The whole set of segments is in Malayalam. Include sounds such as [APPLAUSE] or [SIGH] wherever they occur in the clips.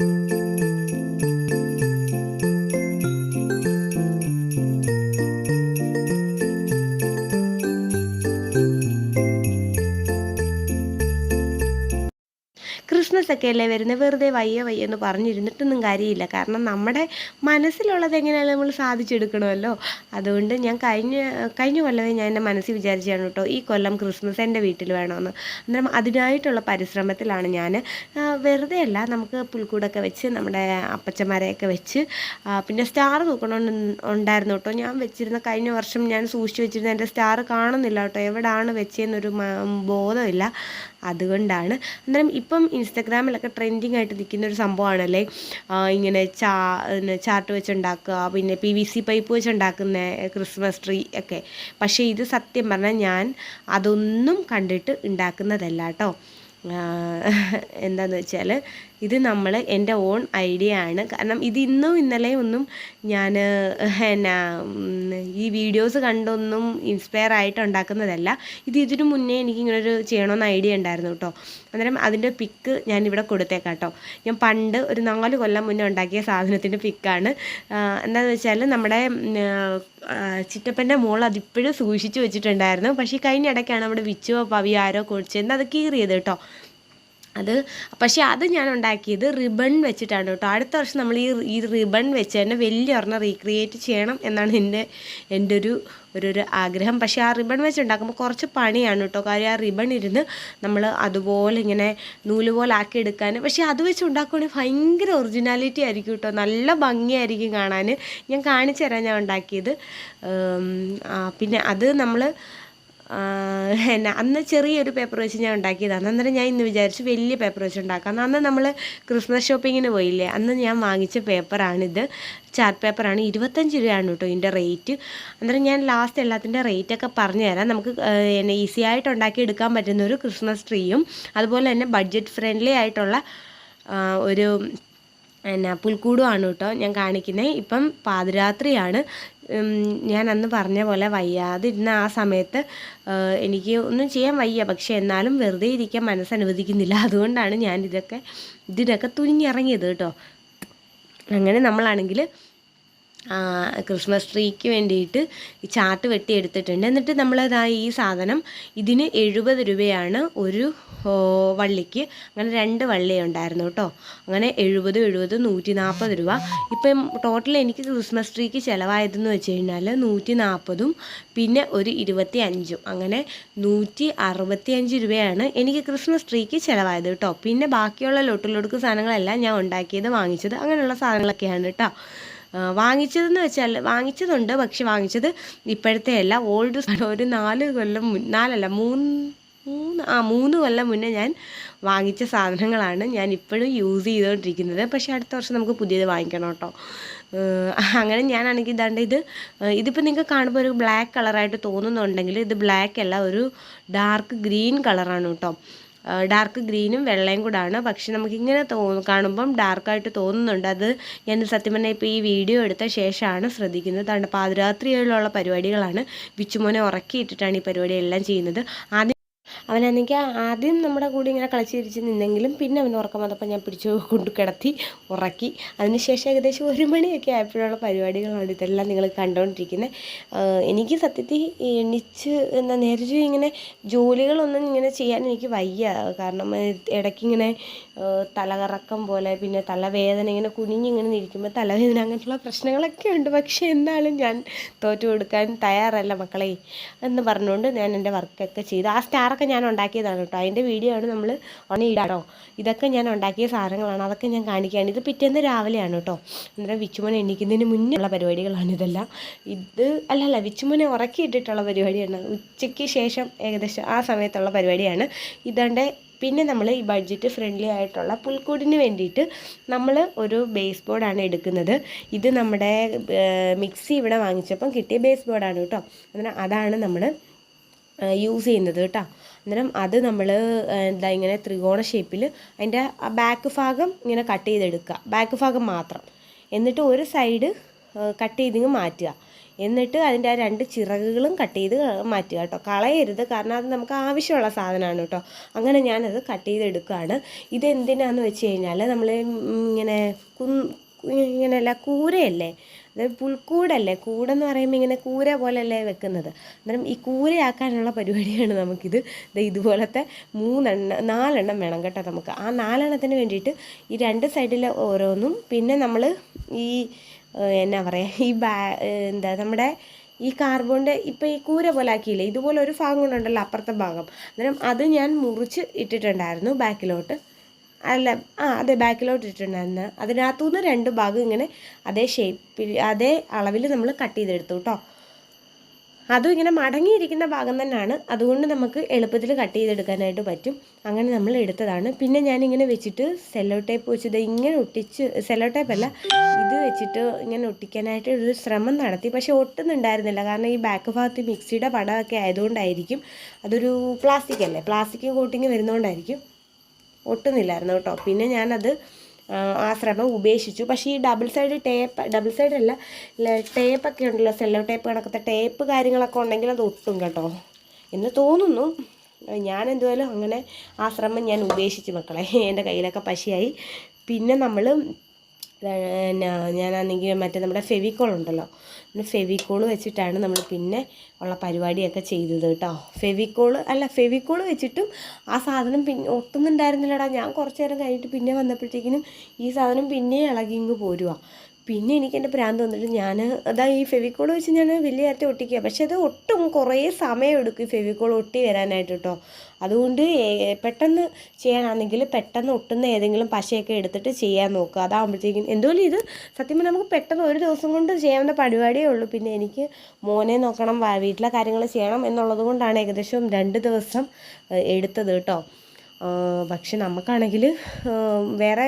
ക്രിസ്മസ് ഒക്കെ അല്ലേ വരുന്നത് വെറുതെ വയ്യ വയ്യ എന്ന് പറഞ്ഞിരുന്നിട്ടൊന്നും കാര്യമില്ല. കാരണം നമ്മുടെ മനസ്സിലുള്ളത് എങ്ങനെയാണ് നമ്മൾ സാധിച്ചെടുക്കണമല്ലോ. അതുകൊണ്ട് ഞാൻ കഴിഞ്ഞ കഴിഞ്ഞ കൊല്ലമേ ഞാൻ എന്റെ മനസ്സിൽ വിചാരിച്ചാണ് കേട്ടോ ഈ കൊല്ലം ക്രിസ്മസ് എന്റെ വീട്ടിൽ വേണമെന്ന്. അന്നേരം അതിനായിട്ടുള്ള പരിശ്രമത്തിലാണ് ഞാൻ വെറുതെ അല്ല നമുക്ക് പുൽക്കൂടൊക്കെ വെച്ച് നമ്മുടെ അപ്പച്ചന്മാരെയൊക്കെ വെച്ച് പിന്നെ സ്റ്റാർ തൂക്കണമെന്ന് ഉണ്ടായിരുന്നു കേട്ടോ. ഞാൻ വെച്ചിരുന്ന കഴിഞ്ഞ വർഷം ഞാൻ സൂക്ഷിച്ച് വെച്ചിരുന്ന എന്റെ സ്റ്റാർ കാണുന്നില്ല കേട്ടോ. എവിടെയാണ് വെച്ചതെന്നൊരു ബോധമില്ല. അതുകൊണ്ടാണ്. അന്നേരം ഇപ്പം ഇൻസ്റ്റഗ്രാമിലൊക്കെ ട്രെൻഡിങ് ആയിട്ട് നിൽക്കുന്ന ഒരു സംഭവമാണല്ലേ ഇങ്ങനെ ചാ ചാർട്ട് വെച്ചുണ്ടാക്കുക പിന്നെ പി വി സി പൈപ്പ് വെച്ചുണ്ടാക്കുന്ന ക്രിസ്മസ് ട്രീ ഒക്കെ. പക്ഷേ ഇത് സത്യം പറഞ്ഞാൽ ഞാൻ അതൊന്നും കണ്ടിട്ട് ഉണ്ടാക്കുന്നതല്ല കേട്ടോ എന്താന്ന് വെച്ചാൽ ഇത് നമ്മൾ എന്റെ ഓൺ ഐഡിയ ആണ്. കാരണം ഇത് ഇന്നും ഇന്നലെയും ഒന്നും ഞാൻ എന്നാ ഈ വീഡിയോസ് കണ്ടൊന്നും ഇൻസ്പയർ ആയിട്ട് ഉണ്ടാക്കുന്നതല്ല. ഇത് ഇതിനു മുന്നേ എനിക്ക് ഇങ്ങനെ ഒരു ചെയ്യണമെന്ന് ഐഡിയ ഉണ്ടായിരുന്നു കേട്ടോ അന്നേരം അതിന്റെ പിക്ക് ഞാനിവിടെ കൊടുത്തേക്കാം കേട്ടോ ഞാൻ പണ്ട് ഒരു നാല് കൊല്ലം മുന്നേ ഉണ്ടാക്കിയ സാധനത്തിന്റെ പിക്കാണ്. എന്താണെന്ന് വെച്ചാൽ നമ്മുടെ ചിറ്റപ്പന്റെ മോൾ അതിപ്പോഴും സൂക്ഷിച്ചു വെച്ചിട്ടുണ്ടായിരുന്നു. പക്ഷേ കഴിഞ്ഞ ഇടയ്ക്കാണ് അവിടെ വിച്ചുവോ പവിയോ ആരോ കുഴിച്ചെന്ന് അത് കീറിയത് കേട്ടോ അത് പക്ഷേ അത് ഞാൻ ഉണ്ടാക്കിയത് റിബൺ വെച്ചിട്ടാണ് കേട്ടോ. അടുത്ത വർഷം നമ്മൾ ഈ ഈ റിബൺ വെച്ച് തന്നെ വലിയ ഒരെണ്ണം റീക്രിയേറ്റ് ചെയ്യണം എന്നാണ് എന്റെ എന്റെ ഒരു ഒരു ഒരു ആഗ്രഹം. പക്ഷേ ആ റിബൺ വെച്ച് ഉണ്ടാക്കുമ്പോൾ കുറച്ച് പണിയാണ് കേട്ടോ. കാര്യം ആ റിബൺ ഇരുന്ന് നമ്മൾ അതുപോലെ ഇങ്ങനെ നൂൽ പോലെ ആക്കി എടുക്കാൻ. പക്ഷേ അത് വെച്ച് ഉണ്ടാക്കുവാണെങ്കിൽ ഭയങ്കര ഒറിജിനാലിറ്റി ആയിരിക്കും കേട്ടോ. നല്ല ഭംഗിയായിരിക്കും കാണാൻ. ഞാൻ കാണിച്ചു തരാം ഞാൻ ഉണ്ടാക്കിയത്. പിന്നെ അത് നമ്മൾ എന്നാ അന്ന് ചെറിയൊരു പേപ്പർ വെച്ച് ഞാൻ ഉണ്ടാക്കിയതാണ് അന്നേരം ഞാൻ ഇന്ന് വിചാരിച്ചു വലിയ പേപ്പർ വെച്ച് ഉണ്ടാക്കാം. അന്ന് നമ്മൾ ക്രിസ്മസ് ഷോപ്പിങ്ങിന് പോയില്ലേ? അന്ന് ഞാൻ വാങ്ങിച്ച പേപ്പറാണിത് ചാർട്ട് പേപ്പറാണ് ഇരുപത്തഞ്ച് രൂപയാണ് കേട്ടോ ഇതിന്റെ റേറ്റ് അന്നേരം ഞാൻ ലാസ്റ്റ് എല്ലാത്തിന്റെ റേറ്റൊക്കെ പറഞ്ഞു തരാം. നമുക്ക് എന്നെ ഈസി ആയിട്ട് ഉണ്ടാക്കി എടുക്കാൻ പറ്റുന്ന ഒരു ക്രിസ്മസ് ട്രീയും അതുപോലെ തന്നെ ബഡ്ജറ്റ് ഫ്രണ്ട്ലി ആയിട്ടുള്ള ഒരു എന്നാ പുൽക്കൂടുമാണ് കേട്ടോ ഞാൻ കാണിക്കുന്നത് ഇപ്പം പാതിരാത്രിയാണ്. ഞാൻ അന്ന് പറഞ്ഞ പോലെ വയ്യാതിരുന്ന ആ സമയത്ത് എനിക്ക് ഒന്നും ചെയ്യാൻ വയ്യ. പക്ഷെ എന്നാലും വെറുതെ ഇരിക്കാൻ മനസ്സനുവദിക്കുന്നില്ല. [LAUGHS] അതുകൊണ്ടാണ് ഞാൻ ഇതൊക്കെ ഇതിനൊക്കെ തുനിഞ്ഞിറങ്ങിയത് കേട്ടോ. അങ്ങനെ നമ്മളാണെങ്കിൽ ക്രിസ്മസ് ട്രീക്ക് വേണ്ടിയിട്ട് ഈ ചാർട്ട് വെട്ടി എടുത്തിട്ടുണ്ട്. എന്നിട്ട് നമ്മളതാ ഈ സാധനം ഇതിന് എഴുപത് രൂപയാണ് ഒരു വള്ളിക്ക്. അങ്ങനെ രണ്ട് വള്ളി ഉണ്ടായിരുന്നു കേട്ടോ. അങ്ങനെ എഴുപത് എഴുപത് നൂറ്റി നാൽപ്പത് രൂപ. ഇപ്പം ടോട്ടൽ എനിക്ക് ക്രിസ്മസ് ട്രീക്ക് ചിലവായതെന്ന് വെച്ച് കഴിഞ്ഞാൽ നൂറ്റി നാൽപ്പതും പിന്നെ ഒരു ഇരുപത്തി അഞ്ചും അങ്ങനെ നൂറ്റി അറുപത്തി അഞ്ച് രൂപയാണ് എനിക്ക് ക്രിസ്മസ് ട്രീക്ക് ചിലവായത് കേട്ടോ. പിന്നെ ബാക്കിയുള്ള ലൊട്ടിലൊടുക്ക് സാധനങ്ങളെല്ലാം ഞാൻ ഉണ്ടാക്കിയത് വാങ്ങിച്ചത് അങ്ങനെയുള്ള സാധനങ്ങളൊക്കെയാണ് കേട്ടോ. വാങ്ങിച്ചതെന്ന് വെച്ചാൽ വാങ്ങിച്ചതുണ്ട് പക്ഷെ വാങ്ങിച്ചത് ഇപ്പോഴത്തെ അല്ല. ഓൾഡ് ഒരു നാല് കൊല്ലം നാലല്ല മൂന്ന് മൂന്ന് ആ മൂന്ന് കൊല്ലം മുന്നേ ഞാൻ വാങ്ങിച്ച സാധനങ്ങളാണ് ഞാൻ ഇപ്പോഴും യൂസ് ചെയ്തുകൊണ്ടിരിക്കുന്നത്. പക്ഷേ അടുത്ത വർഷം നമുക്ക് പുതിയത് വാങ്ങിക്കണം കേട്ടോ. അങ്ങനെ ഞാനാണെങ്കിൽ ഇതാണ്ട് ഇത് ഇതിപ്പോൾ നിങ്ങൾക്ക് കാണുമ്പോൾ ഒരു ബ്ലാക്ക് കളറായിട്ട് തോന്നുന്നുണ്ടെങ്കിൽ ഇത് ബ്ലാക്ക് അല്ല ഒരു ഡാർക്ക് ഗ്രീൻ കളറാണ് കേട്ടോ. ഡാർക്ക് ഗ്രീനും വെള്ളയും കൂടാണ്. പക്ഷെ നമുക്കിങ്ങനെ തോ കാണുമ്പം ഡാർക്കായിട്ട് തോന്നുന്നുണ്ട്. അത് ഞാൻ സത്യം പറഞ്ഞാൽ ഇപ്പോൾ ഈ വീഡിയോ എടുത്ത ശേഷമാണ് ശ്രദ്ധിക്കുന്നത്. അതുകൊണ്ട് പാതിരാത്രിയിലുള്ള പരിപാടികളാണ്. വിച്ചുമോനെ ഉറക്കിയിട്ടിട്ടാണ് ഈ പരിപാടിയെല്ലാം ചെയ്യുന്നത്. ആദ്യം അവനാണെങ്കിൽ ആദ്യം നമ്മുടെ കൂടെ ഇങ്ങനെ കളിച്ച് തിരിച്ച് നിന്നെങ്കിലും പിന്നെ അവൻ ഉറക്കം വന്നപ്പോൾ ഞാൻ പിടിച്ചു കൊണ്ട് കിടത്തി ഉറക്കി. അതിനുശേഷം ഏകദേശം ഒരു മണിയൊക്കെ ആയപ്പോഴുള്ള പരിപാടികളാണ് ഇതെല്ലാം നിങ്ങൾ കണ്ടുകൊണ്ടിരിക്കുന്നത് എനിക്ക് സത്യത്തിൽ എണിച്ച് എന്താ നേരിച്ച് ഇങ്ങനെ ജോലികളൊന്നും ഇങ്ങനെ ചെയ്യാൻ എനിക്ക് വയ്യ. കാരണം ഇടയ്ക്ക് ഇടയ്ക്കിങ്ങനെ തലകറക്കം പോലെ പിന്നെ തലവേദന ഇങ്ങനെ കുനിഞ്ഞിങ്ങനെ ഇരിക്കുമ്പോൾ തലവേദന അങ്ങനെയുള്ള പ്രശ്നങ്ങളൊക്കെ ഉണ്ട്. പക്ഷേ എന്നാലും ഞാൻ തോറ്റു കൊടുക്കാൻ തയ്യാറല്ല മക്കളെ എന്ന് പറഞ്ഞുകൊണ്ട് ഞാൻ എന്റെ വർക്കൊക്കെ ചെയ്ത്. ആ സ്റ്റാറൊക്കെ ഞാൻ ഉണ്ടാക്കിയതാണ് കേട്ടോ. അതിന്റെ വീഡിയോ ആണ് നമ്മൾ ഇടാട്ടോ ഇതൊക്കെ ഞാൻ ഉണ്ടാക്കിയ സാധനങ്ങളാണ്. അതൊക്കെ ഞാൻ കാണിക്കുകയാണ് ഇത് പിറ്റേന്ന് രാവിലെയാണ് കേട്ടോ. അന്നേരം വിച്ചുമോനെ എണീക്കുന്നതിന് മുന്നേ ഉള്ള പരിപാടികളാണ് ഇതെല്ലാം. ഇത് അല്ല അല്ല വിച്ചുമോനെ ഉറക്കിയിട്ടിട്ടുള്ള പരിപാടിയാണ്. ഉച്ചയ്ക്ക് ശേഷം ഏകദേശം ആ സമയത്തുള്ള പരിപാടിയാണ്. ഇതാണ്ട് പിന്നെ നമ്മൾ ഈ ബഡ്ജറ്റ് ഫ്രണ്ട്ലി ആയിട്ടുള്ള പുൽക്കൂടിന് വേണ്ടിയിട്ട് നമ്മൾ ഒരു ബേസ് ബോർഡാണ് എടുക്കുന്നത്. ഇത് നമ്മുടെ മിക്സി ഇവിടെ വാങ്ങിച്ചപ്പം കിട്ടിയ ബേസ് ബോർഡാണ് കേട്ടോ. അങ്ങനെ അതാണ് നമ്മൾ യൂസ് ചെയ്യുന്നത് കേട്ടോ. അന്നേരം അത് നമ്മൾ എന്താ ഇങ്ങനെ ത്രികോണ ഷേപ്പിൽ അതിന്റെ ബാക്ക് ഭാഗം ഇങ്ങനെ കട്ട് ചെയ്തെടുക്കുക. ബാക്ക് ഭാഗം മാത്രം. എന്നിട്ട് ഒരു സൈഡ് കട്ട് ചെയ്തിങ്ങ് മാറ്റുക. എന്നിട്ട് അതിന്റെ ആ രണ്ട് ചിറകുകളും കട്ട് ചെയ്ത് മാറ്റുക കേട്ടോ. കളയരുത്. കാരണം അത് നമുക്ക് ആവശ്യമുള്ള സാധനമാണ് കേട്ടോ. അങ്ങനെ ഞാനത് കട്ട് ചെയ്തെടുക്കുകയാണ്. ഇതെന്തിനാന്ന് വെച്ച് കഴിഞ്ഞാൽ നമ്മൾ ഇങ്ങനെ കു ഇങ്ങനെയല്ല കൂരയല്ലേ? അതായത് പുൽക്കൂടല്ലേ? കൂടെന്ന് പറയുമ്പോൾ ഇങ്ങനെ കൂര പോലല്ലേ വെക്കുന്നത്. അന്നേരം ഈ കൂരയാക്കാനുള്ള പരിപാടിയാണ് നമുക്കിത്. ഇതുപോലത്തെ മൂന്നെണ്ണം നാലെണ്ണം വേണം കേട്ടോ നമുക്ക്. ആ നാലെണ്ണത്തിന് വേണ്ടിയിട്ട് ഈ രണ്ട് സൈഡിൽ ഓരോന്നും പിന്നെ നമ്മൾ ഈ എന്നാ പറയുക ഈ ബാ എന്താ നമ്മുടെ ഈ കാർബോണിന്റെ ഇപ്പോൾ ഈ കൂര പോലെ ആക്കിയില്ലേ? ഇതുപോലെ ഒരു ഭാഗം കൊണ്ടുണ്ടല്ലോ അപ്പുറത്തെ ഭാഗം. അന്നേരം അത് ഞാൻ മുറിച്ച് ഇട്ടിട്ടുണ്ടായിരുന്നു ബാക്കിലോട്ട്. അല്ല ആ അതെ ബാക്കിലോട്ട് ഇട്ടിട്ടുണ്ടായിരുന്നു. അതിനകത്തുനിന്ന് രണ്ട് ഭാഗം ഇങ്ങനെ അതേ ഷേപ്പിൽ അതേ അളവിൽ നമ്മൾ കട്ട് ചെയ്തെടുത്തു കേട്ടോ അതും ഇങ്ങനെ മടങ്ങിയിരിക്കുന്ന ഭാഗം തന്നെയാണ്. അതുകൊണ്ട് നമുക്ക് എളുപ്പത്തിൽ കട്ട് ചെയ്തെടുക്കാനായിട്ട് പറ്റും. അങ്ങനെ നമ്മൾ എടുത്തതാണ്. പിന്നെ ഞാനിങ്ങനെ വെച്ചിട്ട് സെല്ലോ ടേപ്പ് വെച്ചത് ഇങ്ങനെ ഒട്ടിച്ച് സെല്ലോ ടേപ്പ് അല്ല ഇത് വെച്ചിട്ട് ഇങ്ങനെ ഒട്ടിക്കാനായിട്ട് ഒരു ശ്രമം നടത്തി. പക്ഷേ ഒട്ടുന്നുണ്ടായിരുന്നില്ല കാരണം ഈ ബാക്ക് ഭാഗത്ത് മിക്സിയുടെ പടമൊക്കെ ആയതുകൊണ്ടായിരിക്കും. അതൊരു പ്ലാസ്റ്റിക് അല്ലേ? പ്ലാസ്റ്റിക് കോട്ടിങ് വരുന്നതുകൊണ്ടായിരിക്കും ഒട്ടുന്നില്ലായിരുന്നു കേട്ടോ. പിന്നെ ഞാനത് ആ, ശ്രമം ഉപേക്ഷിച്ചു. പക്ഷേ ഈ double side tape double side അല്ല ടേപ്പൊക്കെ ഉണ്ടല്ലോ സെല്ലോ ടേപ്പ് കണക്കത്തെ ടേപ്പ് കാര്യങ്ങളൊക്കെ ഉണ്ടെങ്കിൽ അത് ഒട്ടും കേട്ടോ. എന്ന് തോന്നുന്നു. ഞാൻ എന്തുവായാലും അങ്ങനെ ആ ശ്രമം ഞാൻ ഉപേക്ഷിച്ചു മക്കളെ. എന്റെ കയ്യിലൊക്കെ പശിയായി. പിന്നെ നമ്മൾ പിന്നെ ഞാനാണെങ്കിൽ മറ്റേ നമ്മുടെ ഫെവിക്കോൾ ഉണ്ടല്ലോ ഫെവിക്കോൾ വെച്ചിട്ടാണ് നമ്മൾ പിന്നെ ഉള്ള പരിപാടിയൊക്കെ ചെയ്തത് കേട്ടോ. ഫെവിക്കോൾ അല്ല ഫെവിക്കോൾ വെച്ചിട്ടും ആ സാധനം പിന്നെ ഒട്ടുന്നുണ്ടായിരുന്നില്ലടാ. ഞാൻ കുറച്ച് നേരം കഴിഞ്ഞിട്ട് പിന്നെ വന്നപ്പോഴത്തേക്കിനും ഈ സാധനം പിന്നെ ഇളകിങ്ങ് പോരുവാ. പിന്നെ എനിക്ക് എന്റെ ഭ്രാന്ത് വന്നിട്ട് ഞാൻ അതാ ഈ ഫെവിക്കോൾ വെച്ച് ഞാൻ വലിയ നേരത്തെ ഒട്ടിക്കുക. പക്ഷേ അത് ഒട്ടും കുറേ സമയം എടുക്കും ഈ ഫെവിക്കോൾ ഒട്ടി വരാനായിട്ട് കേട്ടോ അതുകൊണ്ട് പെട്ടെന്ന് ചെയ്യാനാണെങ്കിൽ പെട്ടെന്ന് ഒട്ടുന്ന ഏതെങ്കിലും പശയൊക്കെ എടുത്തിട്ട് ചെയ്യാൻ നോക്കുക. അതാകുമ്പോഴത്തേക്കും എന്തോലും ഇത് സത്യം പറഞ്ഞാൽ നമുക്ക് പെട്ടെന്ന് ഒരു ദിവസം കൊണ്ട് ചെയ്യാവുന്ന പരിപാടിയേ ഉള്ളൂ. പിന്നെ എനിക്ക് മോനെ നോക്കണം വീട്ടിലെ കാര്യങ്ങൾ ചെയ്യണം എന്നുള്ളത് കൊണ്ടാണ് ഏകദേശം രണ്ട് ദിവസം എടുത്തത് കേട്ടോ പക്ഷെ നമുക്കാണെങ്കിൽ വേറെ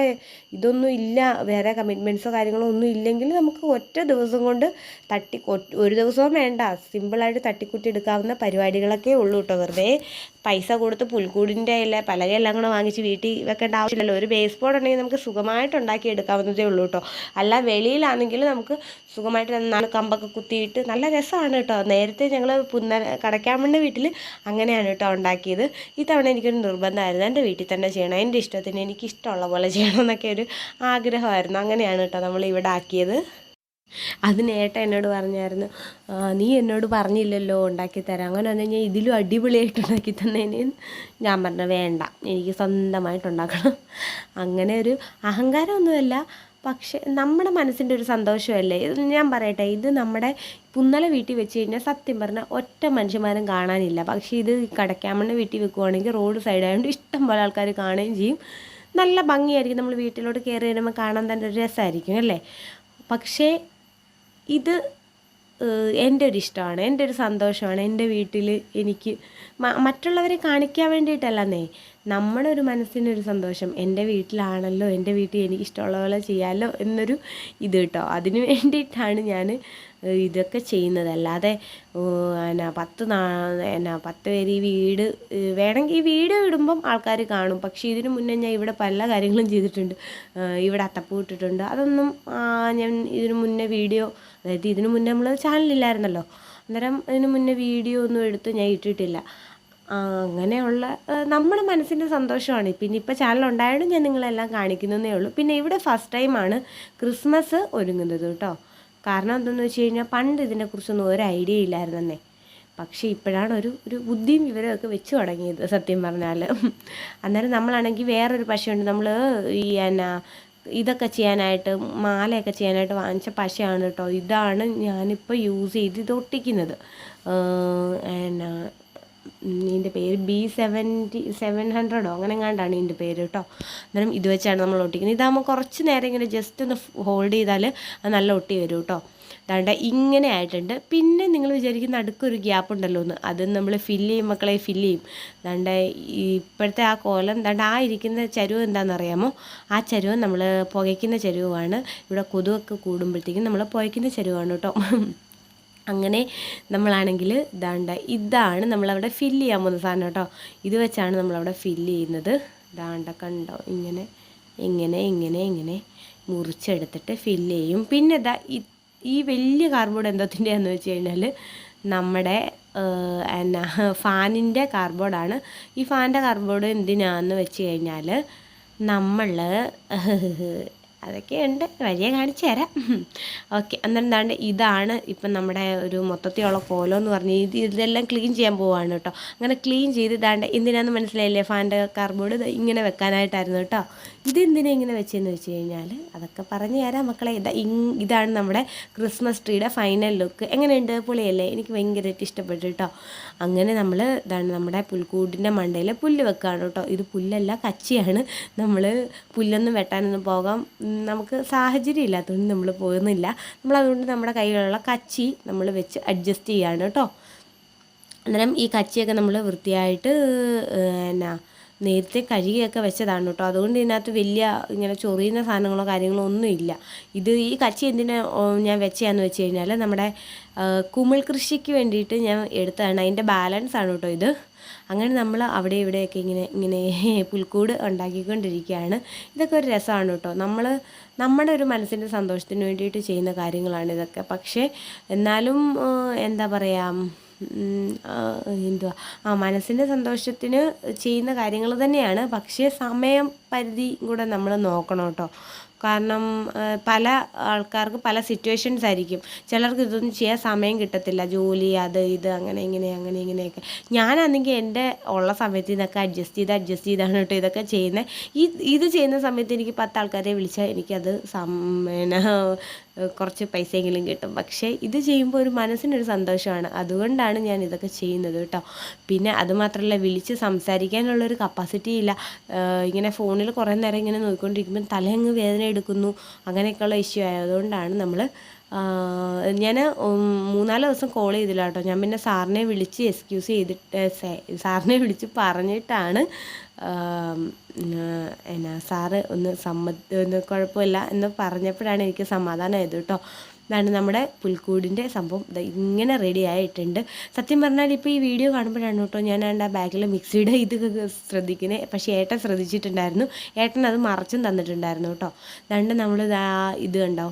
ഇതൊന്നും ഇല്ല വേറെ കമ്മിറ്റ്മെന്റ്സോ കാര്യങ്ങളോ ഒന്നും ഇല്ലെങ്കിൽ നമുക്ക് ഒറ്റ ദിവസം കൊണ്ട് തട്ടി ഒരു ദിവസവും വേണ്ട. സിമ്പിളായിട്ട് തട്ടിക്കുട്ടി എടുക്കാവുന്ന പരിപാടികളൊക്കെ ഉള്ളൂ കേട്ടോ വെറുതെ. പൈസ കൊടുത്ത് പുൽക്കൂടിന്റെ അല്ല പലകയെല്ലാം കൂടെ വാങ്ങിച്ച് വീട്ടിൽ വെക്കേണ്ട ആവശ്യമില്ലല്ലോ. ഒരു ബേസ് ബോർഡ് ഉണ്ടെങ്കിൽ നമുക്ക് സുഖമായിട്ട് ഉണ്ടാക്കി എടുക്കാവുന്നതേ ഉള്ളൂ കേട്ടോ. അല്ല വെളിയിലാണെങ്കിൽ നമുക്ക് സുഖമായിട്ട് നാല് കമ്പൊക്കെ കുത്തിയിട്ട് നല്ല രസമാണ് കേട്ടോ. നേരത്തെ ഞങ്ങൾ പുന്ന കടക്കാമണ്ണ വീട്ടിൽ അങ്ങനെയാണ് കേട്ടോ ഉണ്ടാക്കിയത്. ഇത്തവണ എനിക്കൊരു നിർബന്ധമായിരുന്നു. എന്റെ വീട്ടിൽ തന്നെ ചെയ്യണം. എന്റെ ഇഷ്ടത്തിന് എനിക്ക് ഇഷ്ടമുള്ള പോലെ ചെയ്യണം എന്നൊക്കെ ഒരു ആഗ്രഹമായിരുന്നു. അങ്ങനെയാണ് കേട്ടോ നമ്മൾ ഇവിടെ ആക്കിയത്. അതിന് ഏട്ട എന്നോട് പറഞ്ഞായിരുന്നു നീ എന്നോട് പറഞ്ഞില്ലല്ലോ ഉണ്ടാക്കി തരാം അങ്ങനെ വന്നു കഴിഞ്ഞാൽ ഇതിലും അടിപൊളിയായിട്ട് ഉണ്ടാക്കി തന്നേന്. ഞാൻ പറഞ്ഞു വേണ്ട എനിക്ക് സ്വന്തമായിട്ട് ഉണ്ടാക്കണം. അങ്ങനെ ഒരു അഹങ്കാരമൊന്നുമല്ല പക്ഷെ നമ്മുടെ മനസ്സിന്റെ ഒരു സന്തോഷമല്ലേ? ഇത് ഞാൻ പറയട്ടെ ഇത് നമ്മുടെ പുന്നല വീട്ടിൽ വെച്ച് കഴിഞ്ഞാൽ സത്യം പറഞ്ഞാൽ ഒറ്റ മനുഷ്യന്മാരും കാണാനില്ല. പക്ഷേ ഇത് കടക്കാമണ്ണ വീട്ടിൽ വെക്കുവാണെങ്കിൽ റോഡ് സൈഡായതുകൊണ്ട് ഇഷ്ടം പോലെ ആൾക്കാർ കാണുകയും ചെയ്യും. നല്ല ഭംഗിയായിരിക്കും നമ്മൾ വീട്ടിലോട്ട് കയറി വരുമ്പോൾ കാണാൻ തന്നെ ഒരു രസമായിരിക്കും അല്ലേ? പക്ഷേ ഇത് എന്റെ ഒരു ഇഷ്ടമാണ് എന്റെ ഒരു സന്തോഷമാണ്. എന്റെ വീട്ടിൽ എനിക്ക് മറ്റുള്ളവരെ കാണിക്കാൻ വേണ്ടിയിട്ടല്ലെന്നേ. നമ്മുടെ ഒരു മനസ്സിനൊരു സന്തോഷം. എന്റെ വീട്ടിലാണല്ലോ എന്റെ വീട്ടിൽ എനിക്ക് ഇഷ്ടമുള്ള പോലെ ചെയ്യാമല്ലോ എന്നൊരു ഇത് കേട്ടോ. അതിന് വേണ്ടിയിട്ടാണ് ഞാൻ ഇതൊക്കെ ചെയ്യുന്നത്. അല്ലാതെ എന്നാ പത്ത് എന്നാ പത്ത് പേര് ഈ വീട് വേണമെങ്കിൽ ഈ വീഡിയോ ഇടുമ്പം ആൾക്കാർ കാണും. പക്ഷേ ഇതിനു മുന്നേ ഞാൻ ഇവിടെ പല കാര്യങ്ങളും ചെയ്തിട്ടുണ്ട്. ഇവിടെ അത്തപ്പൂ ഇട്ടിട്ടുണ്ട്. അതൊന്നും ഞാൻ ഇതിനു മുന്നേ വീഡിയോ അതായത് ഇതിനു മുന്നേ നമ്മൾ ചാനലില്ലായിരുന്നല്ലോ. അന്നേരം ഇതിനു മുന്നേ വീഡിയോ ഒന്നും എടുത്ത് ഞാൻ ഇട്ടിട്ടില്ല. അങ്ങനെയുള്ള നമ്മുടെ മനസ്സിന്റെ സന്തോഷമാണ്. പിന്നെ ഇപ്പോൾ ചാനൽ ഉണ്ടായാലും ഞാൻ നിങ്ങളെല്ലാം കാണിക്കുന്നതേ ഉള്ളൂ. പിന്നെ ഇവിടെ ഫസ്റ്റ് ടൈമാണ് ക്രിസ്മസ് ഒരുങ്ങുന്നത് കേട്ടോ. കാരണം എന്തെന്ന് വെച്ച് കഴിഞ്ഞാൽ പണ്ട് ഇതിനെക്കുറിച്ചൊന്നും ഒരു ഐഡിയ ഇല്ലായിരുന്നെന്നേ. പക്ഷേ ഇപ്പോഴാണ് ഒരു ഒരു ബുദ്ധിയും വിവരമൊക്കെ വെച്ച് തുടങ്ങിയത് സത്യം പറഞ്ഞാൽ. അന്നേരം നമ്മളാണെങ്കിൽ വേറൊരു പശയുണ്ട്. നമ്മൾ ഈ എന്നാ ഇതൊക്കെ ചെയ്യാനായിട്ട് മാലയൊക്കെ ചെയ്യാനായിട്ട് വാങ്ങിച്ച പശയാണ് കേട്ടോ. ഇതാണ് ഞാനിപ്പോൾ യൂസ് ചെയ്ത് ഇത് ഒട്ടിക്കുന്നത്. എന്നാ ഇതിന്റെ പേര് ബി സെവന്റി സെവൻ ഹൺഡ്രഡോ? അങ്ങനെ എങ്ങാണ്ടാണ് ഇതിന്റെ പേര് കേട്ടോ. അന്നേരം ഇത് വെച്ചാണ് നമ്മൾ ഒട്ടിക്കുന്നത്. ഇതാകുമ്പോൾ കുറച്ച് നേരം ഇങ്ങനെ ജസ്റ്റ് ഒന്ന് ഹോൾഡ് ചെയ്താൽ അത് നല്ല ഒട്ടി വരും കേട്ടോ. അതാണ്ട് ഇങ്ങനെ ആയിട്ടുണ്ട്. പിന്നെ നിങ്ങൾ വിചാരിക്കുന്ന അടുക്കൊരു ഗ്യാപ്പ് ഉണ്ടല്ലോ എന്ന്. അത് നമ്മൾ ഫില്ല് ചെയ്യും മക്കളെ ഫില്ല് ചെയ്യും. അതാണ്ട് ഇപ്പോഴത്തെ ആ കോലം ദാണ്ട ആ ഇരിക്കുന്ന ചരുവ് എന്താണെന്നറിയാമോ? ആ ചരുവ് നമ്മൾ പുകയ്ക്കുന്ന ചരുവാണ് ഇവിടെ കൊതുകൊക്കെ കൂടുമ്പോഴത്തേക്കും നമ്മൾ പുകയ്ക്കുന്ന ചരുവാണ് കേട്ടോ. അങ്ങനെ നമ്മളാണെങ്കിൽ ഇതാണ്ട ഇതാണ് നമ്മളവിടെ ഫില്ല് ചെയ്യാൻ പോകുന്ന സാധനം കേട്ടോ. ഇത് വെച്ചാണ് നമ്മളവിടെ ഫില്ല് ചെയ്യുന്നത്. ഇതാണ്ട കണ്ടോ? ഇങ്ങനെ ഇങ്ങനെ ഇങ്ങനെ ഇങ്ങനെ മുറിച്ചെടുത്തിട്ട് ഫില്ല് ചെയ്യും. പിന്നെ ഇതാ ഈ വലിയ കാർഡ്ബോർഡ് എന്തോത്തിന്റെയാന്ന് വെച്ച് കഴിഞ്ഞാൽ നമ്മുടെ എന്നാ ഫാനിന്റെ കാർഡ്ബോർഡാണ് ഈ ഫാനിന്റെ കാർഡ്ബോർഡ് എന്തിനാന്ന് വെച്ച് കഴിഞ്ഞാൽ നമ്മൾ അതൊക്കെയുണ്ട്. വഴിയെ കാണിച്ചു തരാം. ഓക്കെ അന്നെന്താണ്ട് ഇതാണ് ഇപ്പം നമ്മുടെ ഒരു മൊത്തത്തിലുള്ള കോലം എന്ന് പറഞ്ഞ് ഇത് ഇതെല്ലാം ക്ലീൻ ചെയ്യാൻ പോവാണ് കേട്ടോ. അങ്ങനെ ക്ലീൻ ചെയ്ത് ഇതാണ്ട് എന്തിനാന്ന് മനസ്സിലായില്ലേ? ഫാന്റെ കാർബോർഡ് ഇങ്ങനെ വെക്കാനായിട്ടായിരുന്നു കേട്ടോ. ഇതെന്തിനാ ഇങ്ങനെ വെച്ചതെന്ന് വെച്ച് കഴിഞ്ഞാൽ അതൊക്കെ പറഞ്ഞു തരാം മക്കളെ. ഇതാ ഇതാണ് നമ്മുടെ ക്രിസ്മസ് ട്രീയുടെ ഫൈനൽ ലുക്ക് എങ്ങനെയുണ്ട് പുളിയല്ലേ? എനിക്ക് ഭയങ്കരമായിട്ട് ഇഷ്ടപ്പെട്ടു കേട്ടോ അങ്ങനെ നമ്മൾ ഇതാണ് നമ്മുടെ പുൽക്കൂടിന്റെ മണ്ടയിൽ പുല്ല് വെക്കുകയാണ് കേട്ടോ ഇത് പുല്ലല്ല കച്ചിയാണ്. നമ്മൾ പുല്ലൊന്നും വെട്ടാനൊന്നും പോകാം നമുക്ക് സാഹചര്യം ഇല്ലാത്തതുകൊണ്ട് നമ്മൾ പോകുന്നില്ല. നമ്മളതുകൊണ്ട് നമ്മുടെ കയ്യിലുള്ള കച്ചി നമ്മൾ വെച്ച് അഡ്ജസ്റ്റ് ചെയ്യാണ് കേട്ടോ അന്നേരം ഈ കച്ചിയൊക്കെ നമ്മൾ വൃത്തിയായിട്ട് എന്നാ നേരത്തെ കഴുകിയൊക്കെ വെച്ചതാണ് കേട്ടോ. അതുകൊണ്ട് ഇതിനകത്ത് വലിയ ഇങ്ങനെ ചൊറിയുന്ന സാധനങ്ങളോ കാര്യങ്ങളോ ഒന്നും ഇല്ല ഇത് ഈ കച്ചി എന്തിനാ ഞാൻ വെച്ചതാന്ന് വെച്ച് കഴിഞ്ഞാൽ നമ്മുടെ കുമിൾ കൃഷിക്ക് വേണ്ടിയിട്ട് ഞാൻ എടുത്തതാണ്. അതിന്റെ ബാലൻസ് ആണ് കേട്ടോ ഇത്. അങ്ങനെ നമ്മൾ അവിടെ ഇവിടെയൊക്കെ ഇങ്ങനെ ഇങ്ങനെ [LAUGHS] പുൽക്കൂട് ഉണ്ടാക്കിക്കൊണ്ടിരിക്കുകയാണ്. ഇതൊക്കെ ഒരു രസമാണ് കേട്ടോ. നമ്മൾ നമ്മുടെ ഒരു മനസ്സിന്റെ സന്തോഷത്തിന് വേണ്ടിയിട്ട് ചെയ്യുന്ന കാര്യങ്ങളാണ് ഇതൊക്കെ. പക്ഷേ എന്നാലും എന്താ പറയുക എന്തുവാ? ആ മനസ്സിന്റെ സന്തോഷത്തിന് ചെയ്യുന്ന കാര്യങ്ങൾ തന്നെയാണ്. പക്ഷേ സമയം പരിധി കൂടെ നമ്മൾ നോക്കണം കേട്ടോ. കാരണം പല ആൾക്കാർക്ക് പല സിറ്റുവേഷൻസ് ആയിരിക്കും. ചിലർക്ക് ഇതൊന്നും ചെയ്യാൻ സമയം കിട്ടത്തില്ല. ജോലി അത് ഇത് അങ്ങനെ ഇങ്ങനെ അങ്ങനെ ഇങ്ങനെയൊക്കെ. ഞാനാണെങ്കിൽ എന്റെ ഉള്ള സമയത്ത് ഇതൊക്കെ അഡ്ജസ്റ്റ് ചെയ്ത് അഡ്ജസ്റ്റ് ചെയ്താണ് കേട്ടോ ഇതൊക്കെ ചെയ്യുന്നത്. ഈ ഇത് ചെയ്യുന്ന സമയത്ത് എനിക്ക് പത്ത് ആൾക്കാരെ വിളിച്ചാൽ എനിക്കത് സമ്മേന കുറച്ച് പൈസയെങ്കിലും കിട്ടും. പക്ഷേ ഇത് ചെയ്യുമ്പോൾ ഒരു മനസ്സിനൊരു സന്തോഷമാണ്. അതുകൊണ്ടാണ് ഞാൻ ഇതൊക്കെ ചെയ്യുന്നത് കേട്ടോ. പിന്നെ അതുമാത്രമല്ല വിളിച്ച് സംസാരിക്കാനുള്ളൊരു കപ്പാസിറ്റി ഇല്ല. ഇങ്ങനെ ഫോണിൽ കുറേ നേരം ഇങ്ങനെ നോക്കിക്കൊണ്ടിരിക്കുമ്പോൾ തലയങ്ങ് വേദന എടുക്കുന്നു. അങ്ങനെയൊക്കെയുള്ള ഇഷ്യൂ ആയതുകൊണ്ടാണ് നമ്മൾ ഞാൻ മൂന്നാൽ ദിവസം കോൾ ചെയ്തില്ല കേട്ടോ. ഞാൻ പിന്നെ സാറിനെ വിളിച്ച് എക്സ്ക്യൂസ് ചെയ്തിട്ട് സാറിനെ വിളിച്ച് പറഞ്ഞിട്ടാണ് എന്നാ സാറ് ഒന്ന് സമ്മതി ഒന്ന് കുഴപ്പമില്ല എന്ന് പറഞ്ഞപ്പോഴാണ് എനിക്ക് സമാധാനമായത് കേട്ടോ. ഇതാണ് നമ്മുടെ പുൽക്കൂടിന്റെ സംഭവം. ഇങ്ങനെ റെഡി ആയിട്ടുണ്ട്. സത്യം പറഞ്ഞാൽ ഇപ്പോൾ ഈ വീഡിയോ കാണുമ്പോഴാണ് കേട്ടോ ഞാൻ ആ ബാഗിൽ മിക്സിയുടെ ഇത് ശ്രദ്ധിക്കുന്നത് പക്ഷേ ഏട്ടൻ ശ്രദ്ധിച്ചിട്ടുണ്ടായിരുന്നു. ഏട്ടൻ അത് മറച്ചും തന്നിട്ടുണ്ടായിരുന്നു കേട്ടോ. അതുകൊണ്ട് നമ്മൾ ഇത് കണ്ടോ?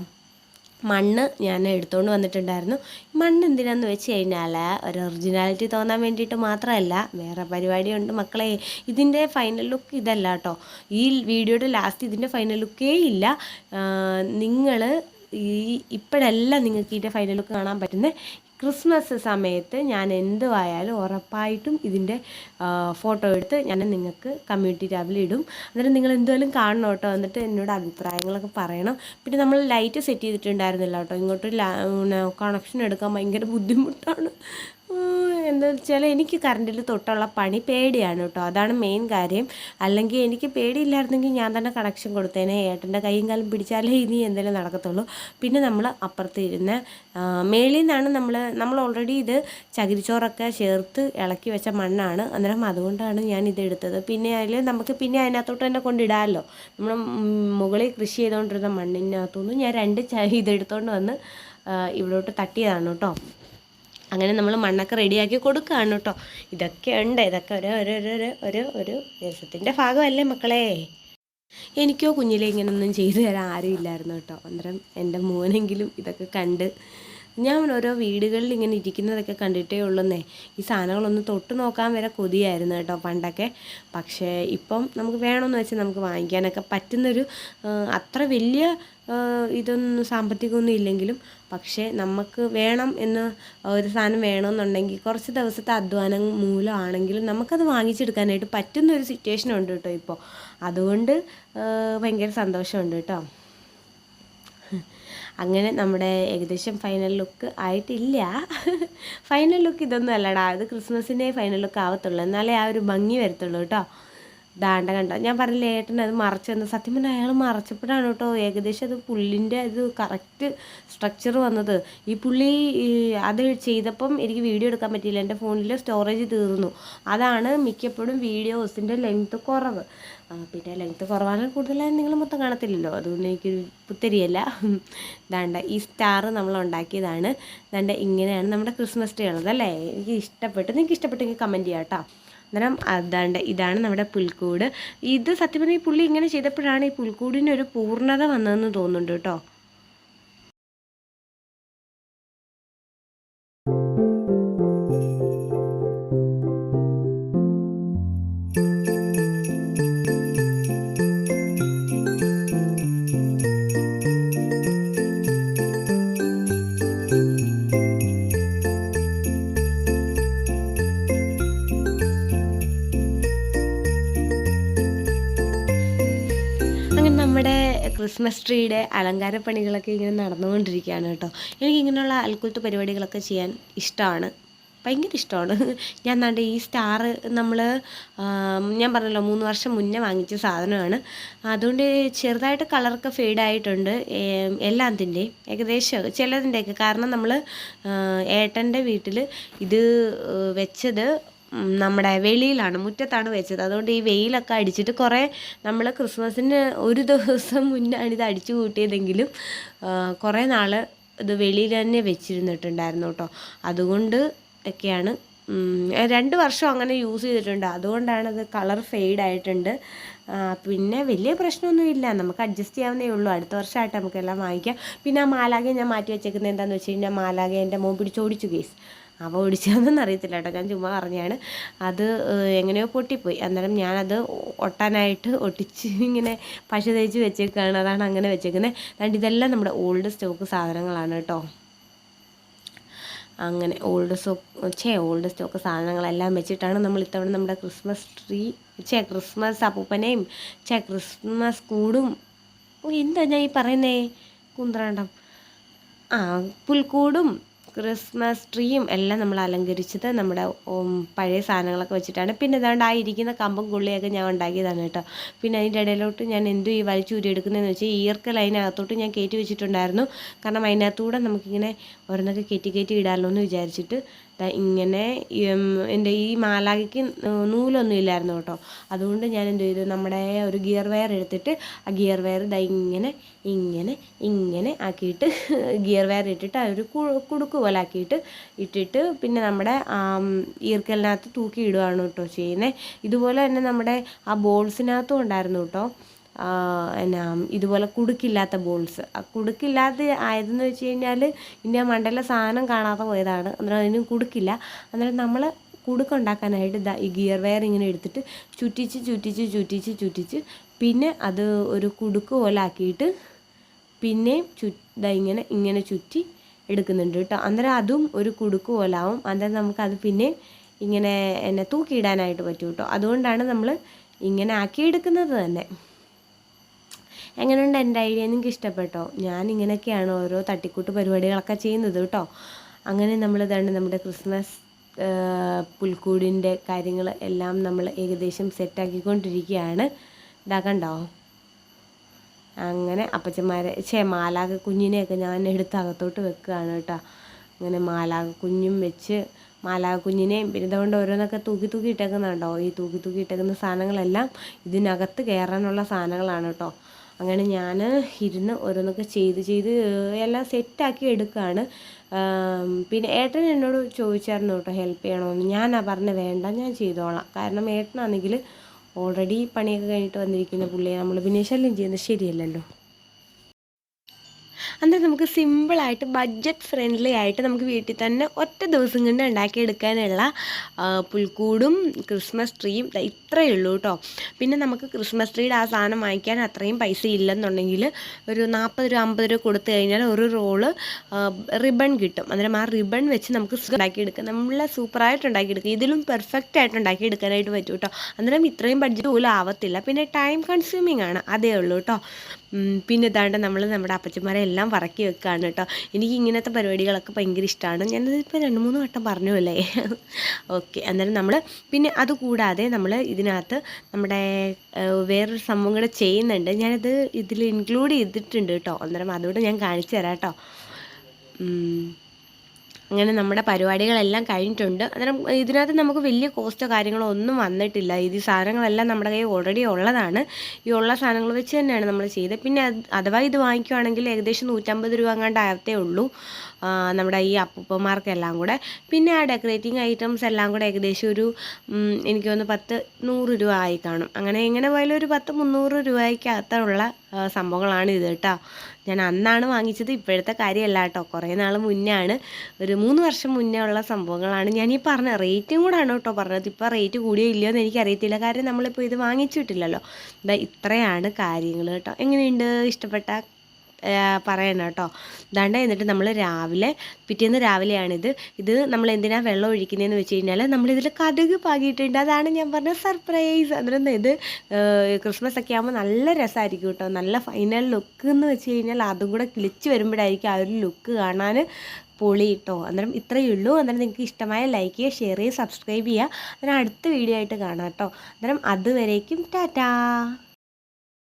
മണ്ണ് ഞാൻ എടുത്തുകൊണ്ട് വന്നിട്ടുണ്ടായിരുന്നു. മണ്ണ് എന്തിനാന്ന് വെച്ച് കഴിഞ്ഞാൽ ഒരു ഒറിജിനാലിറ്റി തോന്നാൻ വേണ്ടിയിട്ട് മാത്രമല്ല വേറെ പരിപാടിയുണ്ട് മക്കളെ. ഇതിന്റെ ഫൈനൽ ലുക്ക് ഇതല്ല കേട്ടോ. ഈ വീഡിയോയുടെ ലാസ്റ്റ് ഇതിന്റെ ഫൈനൽ ലുക്കേ ഇല്ല. നിങ്ങൾ ഈ ഇപ്പോഴല്ല നിങ്ങൾക്ക് ഇതിന്റെ ഫൈനൽ ലുക്ക് കാണാൻ പറ്റുന്ന ക്രിസ്മസ് സമയത്ത് ഞാൻ എന്തുവായാലും ഉറപ്പായിട്ടും ഇതിന്റെ ഫോട്ടോ എടുത്ത് ഞാൻ നിങ്ങൾക്ക് കമ്മ്യൂണിറ്റി ടാബിൽ ഇടും. അന്നേരം നിങ്ങൾ എന്തുവായാലും കാണണം കേട്ടോ. എന്നിട്ട് എന്നോട് അഭിപ്രായങ്ങളൊക്കെ പറയണം. പിന്നെ നമ്മൾ ലൈറ്റ് സെറ്റ് ചെയ്തിട്ടുണ്ടായിരുന്നില്ല കേട്ടോ. ഇങ്ങോട്ട് കണക്ഷൻ എടുക്കാൻ ഭയങ്കര ബുദ്ധിമുട്ടാണ്. എന്താ വെച്ചാൽ എനിക്ക് കറണ്ടിൽ തൊട്ടുള്ള പണി പേടിയാണ് കേട്ടോ അതാണ് മെയിൻ കാര്യം. അല്ലെങ്കിൽ എനിക്ക് പേടിയില്ലായിരുന്നെങ്കിൽ ഞാൻ തന്നെ കണക്ഷൻ കൊടുത്തേനെ. ഏട്ടന്റെ കൈയും കാലം പിടിച്ചാലേ ഇനി എന്തെങ്കിലും നടക്കത്തുള്ളൂ. പിന്നെ നമ്മൾ അപ്പുറത്ത് ഇരുന്ന് മേളിൽ നിന്നാണ് നമ്മൾ നമ്മൾ ഓൾറെഡി ഇത് ചകിരിച്ചോറൊക്കെ ചേർത്ത് ഇളക്കി വെച്ച മണ്ണാണ്. അന്നേരം അതുകൊണ്ടാണ് ഞാൻ ഇത് എടുത്തത്. പിന്നെ അതിൽ നമുക്ക് പിന്നെ അതിനകത്തോട്ട് തന്നെ കൊണ്ടിടാമല്ലോ നമ്മൾ മുകളിൽ കൃഷി ചെയ്തുകൊണ്ടിരുന്ന മണ്ണിനകത്തുനിന്ന് ഞാൻ രണ്ട് ഇതെടുത്തുകൊണ്ട് വന്ന് ഇവിടോട്ട് തട്ടിയതാണ് കേട്ടോ അങ്ങനെ നമ്മൾ മണ്ണൊക്കെ റെഡിയാക്കി കൊടുക്കുകയാണ് കേട്ടോ. ഇതൊക്കെ ഉണ്ട്. ഇതൊക്കെ ഒരു ഒരു ഒരു ഒരു ഒരു ദിവസത്തിന്റെ ഭാഗമല്ലേ മക്കളെ? എനിക്കോ കുഞ്ഞിലെ ഇങ്ങനൊന്നും ചെയ്തു തരാൻ ആരും ഇല്ലായിരുന്നു കേട്ടോ. അന്നേരം എന്റെ മോനെങ്കിലും ഇതൊക്കെ കണ്ട് ഞാൻ ഓരോ വീടുകളിൽ ഇങ്ങനെ ഇരിക്കുന്നതൊക്കെ കണ്ടിട്ടേ ഉള്ളുന്നേ. ഈ സാധനങ്ങളൊന്ന് തൊട്ട് നോക്കാൻ വരെ കൊതിയായിരുന്നു കേട്ടോ പണ്ടൊക്കെ. പക്ഷേ ഇപ്പം നമുക്ക് വേണമെന്ന് വെച്ചാൽ നമുക്ക് വാങ്ങിക്കാനൊക്കെ പറ്റുന്നൊരു അത്ര വലിയ ഇതൊന്നും സാമ്പത്തികമൊന്നും ഇല്ലെങ്കിലും പക്ഷേ നമുക്ക് വേണം എന്ന് ഒരു സാധനം വേണമെന്നുണ്ടെങ്കിൽ കുറച്ച് ദിവസത്തെ അധ്വാനം മൂലമാണെങ്കിലും നമുക്കത് വാങ്ങിച്ചെടുക്കാനായിട്ട് പറ്റുന്ന ഒരു സിറ്റുവേഷൻ ഉണ്ട് കേട്ടോ ഇപ്പോൾ അതുകൊണ്ട് ഭയങ്കര സന്തോഷമുണ്ട് കേട്ടോ. അങ്ങനെ നമ്മുടെ ഏകദേശം ഫൈനൽ ലുക്ക് ആയിട്ടില്ല. ഫൈനൽ ലുക്ക് ഇതൊന്നും അല്ലടാ. അത് ക്രിസ്മസിന്റെ ഫൈനൽ ലുക്ക് ആവത്തുള്ളൂ. എന്നാലേ ആ ഒരു ഭംഗി വരത്തുള്ളൂ കേട്ടോ ദാണ്ട കണ്ടോ? ഞാൻ പറഞ്ഞില്ല ഏട്ടൻ അത് മറച്ചെന്ന് സത്യം പറഞ്ഞാൽ അയാൾ മറച്ചപ്പോഴാണ് കേട്ടോ ഏകദേശം അത് പുള്ളിന്റെ ഇത് കറക്റ്റ് സ്ട്രക്ചർ വന്നത്. ഈ പുള്ളി അത് ചെയ്തപ്പം എനിക്ക് വീഡിയോ എടുക്കാൻ പറ്റിയില്ല. എന്റെ ഫോണിൽ സ്റ്റോറേജ് തീർന്നു. അതാണ് മിക്കപ്പോഴും വീഡിയോസിന്റെ ലെങ്ത്ത് കുറവ്. പിന്നെ ലെങ്ത്ത് കുറവാണെങ്കിൽ കൂടുതലായി നിങ്ങൾ മൊത്തം കാണത്തില്ലല്ലോ. അതുകൊണ്ട് എനിക്കൊരു പുത്തരിയല്ല. ദാണ്ട ഈ സ്റ്റാർ നമ്മൾ ഉണ്ടാക്കിയതാണ്. ദാണ്ട ഇങ്ങനെയാണ് നമ്മുടെ ക്രിസ്മസ് ട്രീ ഉള്ളത് അല്ലേ? എനിക്ക് ഇഷ്ടപ്പെട്ടു. നിങ്ങൾക്ക് ഇഷ്ടപ്പെട്ടെങ്കിൽ കമന്റ് ചെയ്യാം കേട്ടോ അന്നേരം അതാണ്ട് ഇതാണ് നമ്മുടെ പുൽക്കൂട്. ഇത് സത്യം പറഞ്ഞാൽ ഈ പുള്ളി ഇങ്ങനെ ചെയ്തപ്പോഴാണ് ഈ പുൽക്കൂടിന് ഒരു പൂർണത വന്നതെന്ന് തോന്നുന്നുണ്ട് കേട്ടോ ക്രിസ്മസ് ട്രീയുടെ അലങ്കാര പണികളൊക്കെ ഇങ്ങനെ നടന്നുകൊണ്ടിരിക്കുകയാണ് കേട്ടോ. എനിക്കിങ്ങനെയുള്ള അൽക്കുലത്ത് പരിപാടികളൊക്കെ ചെയ്യാൻ ഇഷ്ടമാണ്. ഭയങ്കര ഇഷ്ടമാണ്. ഞാൻ നാണ്ട് ഈ സ്റ്റാർ നമ്മൾ ഞാൻ പറഞ്ഞല്ലോ മൂന്ന് വർഷം മുന്നേ വാങ്ങിച്ച സാധനമാണ്. അതുകൊണ്ട് ചെറുതായിട്ട് കളറൊക്കെ ഫെയ്ഡായിട്ടുണ്ട് എല്ലാത്തിന്റെയും ഏകദേശം ചിലതിന്റെയൊക്കെ. കാരണം നമ്മൾ ഏട്ടന്റെ വീട്ടിൽ ഇത് വെച്ചത് നമ്മുടെ വെളിയിലാണ് മുറ്റത്താണ് വെച്ചത്. അതുകൊണ്ട് ഈ വെയിലൊക്കെ അടിച്ചിട്ട് കുറേ നമ്മൾ ക്രിസ്മസിന് ഒരു ദിവസം മുന്നാണ് ഇത് അടിച്ചു കൂട്ടിയതെങ്കിലും കുറേ നാൾ ഇത് വെളിയിൽ തന്നെ വെച്ചിരുന്നിട്ടുണ്ടായിരുന്നു കേട്ടോ. അതുകൊണ്ട് ഒക്കെയാണ് രണ്ട് വർഷം അങ്ങനെ യൂസ് ചെയ്തിട്ടുണ്ട്. അതുകൊണ്ടാണ് അത് കളർ ഫെയ്ഡ് ആയിട്ടുണ്ട്. പിന്നെ വലിയ പ്രശ്നമൊന്നുമില്ല നമുക്ക് അഡ്ജസ്റ്റ് ചെയ്യാവുന്നേ ഉള്ളൂ. അടുത്ത വർഷമായിട്ട് നമുക്കെല്ലാം വാങ്ങിക്കാം. പിന്നെ ആ മാലാകെ ഞാൻ മാറ്റി വെച്ചേക്കുന്നത് എന്താണെന്ന് വെച്ച് കഴിഞ്ഞാൽ മാലാകെ എന്റെ മോൻ പിടിച്ചോടിച്ചു കേസ് അവ ഓടിച്ചതെന്നൊന്നും അറിയത്തില്ല കേട്ടോ. ഞാൻ ചുമ്മാ പറഞ്ഞാണ് അത് എങ്ങനെയോ പൊട്ടിപ്പോയി. അന്നേരം ഞാനത് ഒട്ടാനായിട്ട് ഒട്ടിച്ച് ഇങ്ങനെ പശ തേച്ച് വെച്ചേക്കാണ്. അതാണ് അങ്ങനെ വെച്ചേക്കുന്നത് അതുകൊണ്ട് ഇതെല്ലാം നമ്മുടെ ഓൾഡ് സ്റ്റോക്ക് സാധനങ്ങളാണ് കേട്ടോ. അങ്ങനെ ഓൾഡ് സ്റ്റോക്ക് ചേ ഓൾഡ് സ്റ്റോക്ക് സാധനങ്ങളെല്ലാം വെച്ചിട്ടാണ് നമ്മൾ ഇത്തവണ നമ്മുടെ ക്രിസ്മസ് ട്രീ ചേ ക്രിസ്മസ് അപ്പൂപ്പനെയും ചേ ക്രിസ്മസ് കൂടും. എന്താ ഞാൻ ഈ പറയുന്നേ? കുന്ത്രാണ്ടം. ആ പുൽക്കൂടും. ക്രിസ്മസ് ട്രീയും എല്ലാം നമ്മൾ അലങ്കരിച്ചത് നമ്മുടെ പഴയ സാധനങ്ങളൊക്കെ വെച്ചിട്ടാണ്. പിന്നെ ഇതാണ്ട് ആ ഇരിക്കുന്ന കമ്പും കുള്ളിയൊക്കെ ഞാൻ ഉണ്ടാക്കിയതാണ് കേട്ടോ. പിന്നെ അതിന്റെ ഇടയിലോട്ട് ഞാൻ എന്തു ഈ വലിച്ചൂരി എടുക്കുന്നതെന്ന് വെച്ചാൽ ഈർക്കൽ അതിനകത്തോട്ട് ഞാൻ കയറ്റി വെച്ചിട്ടുണ്ടായിരുന്നു. കാരണം അതിനകത്തൂടെ നമുക്കിങ്ങനെ ഓരോന്നൊക്കെ കയറ്റി കയറ്റി ഇടാമല്ലോ എന്ന് വിചാരിച്ചിട്ട് ഇങ്ങനെ എന്റെ ഈ മാലാഖയ്ക്ക് നൂലൊന്നും ഇല്ലായിരുന്നു കേട്ടോ. അതുകൊണ്ട് ഞാൻ എന്ത് ചെയ്തു നമ്മുടെ ഒരു ഗിയർ വയർ എടുത്തിട്ട് ആ ഗിയർ വയർ ദാ ഇങ്ങനെ ഇങ്ങനെ ഇങ്ങനെ ആക്കിയിട്ട് [LAUGHS] ഗിയർ വയർ ഇട്ടിട്ട് ഒരു കുടുക്ക് പോലെ ആക്കിയിട്ട് ഇട്ടിട്ട് പിന്നെ നമ്മുടെ ഈർക്കലിനകത്ത് തൂക്കി ഇടുകയാണ് കേട്ടോ ചെയ്യുന്നത് ഇതുപോലെ തന്നെ നമ്മുടെ ആ ബോൾസിനകത്തും ഉണ്ടായിരുന്നു കേട്ടോ. എന്നാ ഇതുപോലെ കുടുക്കില്ലാത്ത ബോൾസ് ആ കുടുക്കില്ലാത്ത ആയതെന്ന് വെച്ച് കഴിഞ്ഞാൽ ഇന്ത്യ മണ്ടല സാധനം കാണാതെ പോയതാണ്. അന്നേരം അതിനും കുടുക്കില്ല. അന്നേരം നമ്മൾ കുടുക്കുണ്ടാക്കാനായിട്ട് ഇതാ ഈ ഗിയർ വയർ ഇങ്ങനെ എടുത്തിട്ട് ചുറ്റിച്ച് ചുറ്റിച്ച് ചുറ്റിച്ച് ചുറ്റിച്ച് പിന്നെ അത് ഒരു കുടുക്ക് പോലെ ആക്കിയിട്ട് പിന്നെയും ചു ഇതാ ഇങ്ങനെ ഇങ്ങനെ ചുറ്റി എടുക്കുന്നുണ്ട് കേട്ടോ. അന്നേരം അതും ഒരു കുടുക്ക് പോലെ ആവും. അന്നേരം നമുക്കത് പിന്നെ ഇങ്ങനെ എന്നെ തൂക്കിയിടാനായിട്ട് പറ്റും കേട്ടോ. അതുകൊണ്ടാണ് നമ്മൾ ഇങ്ങനെ ആക്കിയെടുക്കുന്നത് തന്നെ. എങ്ങനെയുണ്ട് എന്റെ ഐഡിയ? നിങ്ങൾക്ക് ഇഷ്ടപ്പെട്ടോ? ഞാൻ ഇങ്ങനെയൊക്കെയാണ് ഓരോ തട്ടിക്കൂട്ട് പരിപാടികളൊക്കെ ചെയ്യുന്നത് കേട്ടോ. അങ്ങനെ നമ്മൾ ഇതാണ് നമ്മുടെ ക്രിസ്മസ് പുൽക്കൂടിന്റെ കാര്യങ്ങൾ എല്ലാം നമ്മൾ ഏകദേശം സെറ്റാക്കിക്കൊണ്ടിരിക്കുകയാണ്. ഇതാ കണ്ടോ? അങ്ങനെ അപ്പച്ചന്മാരെ ചേ മാലാക കുഞ്ഞിനെയൊക്കെ ഞാൻ എടുത്ത് അകത്തോട്ട് വെക്കുകയാണ് കേട്ടോ. അങ്ങനെ മാലാക കുഞ്ഞും വെച്ച് മാലാക കുഞ്ഞിനെയും പിന്നെ ഇതുകൊണ്ട് ഓരോന്നൊക്കെ തൂക്കി തൂക്കി ഇട്ടേക്കുന്നുണ്ടോ? ഈ തൂക്കി തൂക്കി ഇട്ടേക്കുന്ന സാധനങ്ങളെല്ലാം ഇതിനകത്ത് കയറാനുള്ള സാധനങ്ങളാണ് കേട്ടോ. അങ്ങനെ ഞാൻ ഇരുന്ന് ഓരോന്നൊക്കെ ചെയ്ത് ചെയ്ത് എല്ലാം സെറ്റാക്കി എടുക്കുകയാണ് പിന്നെ ഏട്ടൻ എന്നോട് ചോദിച്ചായിരുന്നു കേട്ടോ ഹെൽപ്പ് ചെയ്യണമെന്ന് ഞാനാ പറഞ്ഞ വേണ്ട ഞാൻ ചെയ്തോളാം. കാരണം ഏട്ടനാണെങ്കിൽ ഓൾറെഡി പണിയൊക്കെ കഴിഞ്ഞിട്ട് വന്നിരിക്കുന്ന പുള്ളിയെ നമ്മൾ പിന്നെ ശല്യം ചെയ്യുന്നത് ശരിയല്ലല്ലോ. അന്നേരം നമുക്ക് സിമ്പിളായിട്ട് ബഡ്ജറ്റ് ഫ്രണ്ട്ലി ആയിട്ട് നമുക്ക് വീട്ടിൽ തന്നെ ഒറ്റ ദിവസം കൊണ്ട് ഉണ്ടാക്കിയെടുക്കാനുള്ള പുൽക്കൂടും ക്രിസ്മസ് ട്രീയും ഇത്രയേ ഉള്ളൂ കേട്ടോ പിന്നെ നമുക്ക് ക്രിസ്മസ് ട്രീയുടെ ആ സാധനം വാങ്ങിക്കാൻ അത്രയും പൈസ ഇല്ലെന്നുണ്ടെങ്കിൽ ഒരു നാൽപ്പത് രൂപ അമ്പത് രൂപ കൊടുത്തു കഴിഞ്ഞാൽ ഒരു റോൾ റിബൺ കിട്ടും. അന്നേരം ആ റിബൺ വെച്ച് നമുക്ക് ഉണ്ടാക്കിയെടുക്കാം. നമ്മൾ സൂപ്പറായിട്ട് ഉണ്ടാക്കിയെടുക്കാം. ഇതിലും പെർഫെക്റ്റ് ആയിട്ട് ഉണ്ടാക്കിയെടുക്കാനായിട്ട് പറ്റും കേട്ടോ അന്നേരം ഇത്രയും ബഡ്ജറ്റ് പോലും ആവത്തില്ല. പിന്നെ ടൈം കൺസ്യൂമിങ് ആണ്. അതേ ഉള്ളൂ കേട്ടോ പിന്നെ ഇതാണ്ട് നമ്മൾ നമ്മുടെ അപ്പച്ചന്മാരെ എല്ലാം പറക്കി വെക്കുകയാണ് കേട്ടോ. എനിക്ക് ഇങ്ങനത്തെ പരിപാടികളൊക്കെ ഭയങ്കര ഇഷ്ടമാണ് ഞാനതിപ്പോൾ രണ്ട് മൂന്ന് വട്ടം പറഞ്ഞു അല്ലേ ഓക്കെ അന്നേരം നമ്മൾ പിന്നെ അതുകൂടാതെ നമ്മൾ ഇതിനകത്ത് നമ്മുടെ വേറൊരു സംഭവം കൂടെ ചെയ്യുന്നുണ്ട്. ഞാനത് ഇതിൽ ഇൻക്ലൂഡ് ചെയ്തിട്ടുണ്ട് കേട്ടോ. അന്നേരം അതുകൂടെ ഞാൻ കാണിച്ചു തരാം കേട്ടോ. അങ്ങനെ നമ്മുടെ പരിപാടികളെല്ലാം കഴിഞ്ഞിട്ടുണ്ട്. അന്നേരം ഇതിനകത്ത് നമുക്ക് വലിയ കോസ്റ്റോ കാര്യങ്ങളോ ഒന്നും വന്നിട്ടില്ല. ഇത് സാധനങ്ങളെല്ലാം നമ്മുടെ കയ്യിൽ ഓൾറെഡി ഉള്ളതാണ്. ഈ ഉള്ള സാധനങ്ങൾ വെച്ച് തന്നെയാണ് നമ്മൾ ചെയ്തത്. പിന്നെ അഥവാ ഇത് വാങ്ങിക്കുവാണെങ്കിൽ ഏകദേശം നൂറ്റമ്പത് രൂപ അങ്ങാണ്ട് ആകത്തേ ഉള്ളൂ നമ്മുടെ ഈ അപ്പൂപ്പന്മാർക്കെല്ലാം കൂടെ. പിന്നെ ആ ഡെക്കറേറ്റിംഗ് ഐറ്റംസ് എല്ലാം കൂടെ ഏകദേശം ഒരു എനിക്ക് തോന്നുന്നു പത്ത് നൂറ് രൂപ ആയി കാണും. അങ്ങനെ എങ്ങനെ പോയാലും ഒരു പത്ത് മുന്നൂറ് രൂപയ്ക്കകത്തുള്ള സംഭവങ്ങളാണ് ഇത് കേട്ടോ. ഞാൻ അന്നാണ് വാങ്ങിച്ചത് ഇപ്പോഴത്തെ കാര്യമല്ല കേട്ടോ. കുറേ നാൾ മുന്നേ ആണ് ഒരു മൂന്ന് വർഷം മുന്നേ ഉള്ള സംഭവങ്ങളാണ് ഞാൻ ഈ പറഞ്ഞ റേറ്റും കൂടാണ് കേട്ടോ പറഞ്ഞത്. ഇപ്പോൾ റേറ്റ് കൂടിയോ ഇല്ലയോ എന്ന് എനിക്കറിയത്തില്ല. കാര്യം നമ്മളിപ്പോൾ ഇത് വാങ്ങിച്ചിട്ടില്ലല്ലോ. ഇതാ ഇത്രയാണ് കാര്യങ്ങൾ കേട്ടോ. എങ്ങനെയുണ്ട്? ഇഷ്ടപ്പെട്ട പറയണം കേട്ടോ. ദാണ്ട എന്നിട്ട് നമ്മൾ രാവിലെ പിറ്റേന്ന് രാവിലെയാണിത്. ഇത് നമ്മൾ എന്തിനാണ് വെള്ളം ഒഴിക്കുന്നതെന്ന് വെച്ച് കഴിഞ്ഞാൽ നമ്മളിതിൽ കടുക് പാകിയിട്ടുണ്ട്. അതാണ് ഞാൻ പറഞ്ഞ സർപ്രൈസ് അന്നേരം ഇത് ക്രിസ്മസ് ഒക്കെ ആകുമ്പോൾ നല്ല രസമായിരിക്കും കേട്ടോ. നല്ല ഫൈനൽ ലുക്ക് എന്ന് വെച്ച് കഴിഞ്ഞാൽ അതും കൂടെ കിളിച്ച് വരുമ്പോഴായിരിക്കും ആ ഒരു ലുക്ക് കാണാൻ പൊളി കേട്ടോ. അന്നേരം ഇത്രയേ ഉള്ളൂ. അന്നേരം നിങ്ങൾക്ക് ഇഷ്ടമായ ലൈക്ക് ചെയ്യുക ഷെയർ ചെയ്യുക സബ്സ്ക്രൈബ് ചെയ്യുക. അന്നേരം അടുത്ത വീഡിയോ ആയിട്ട് കാണാം കേട്ടോ. അന്നേരം അതുവരേക്കും ടാറ്റാ.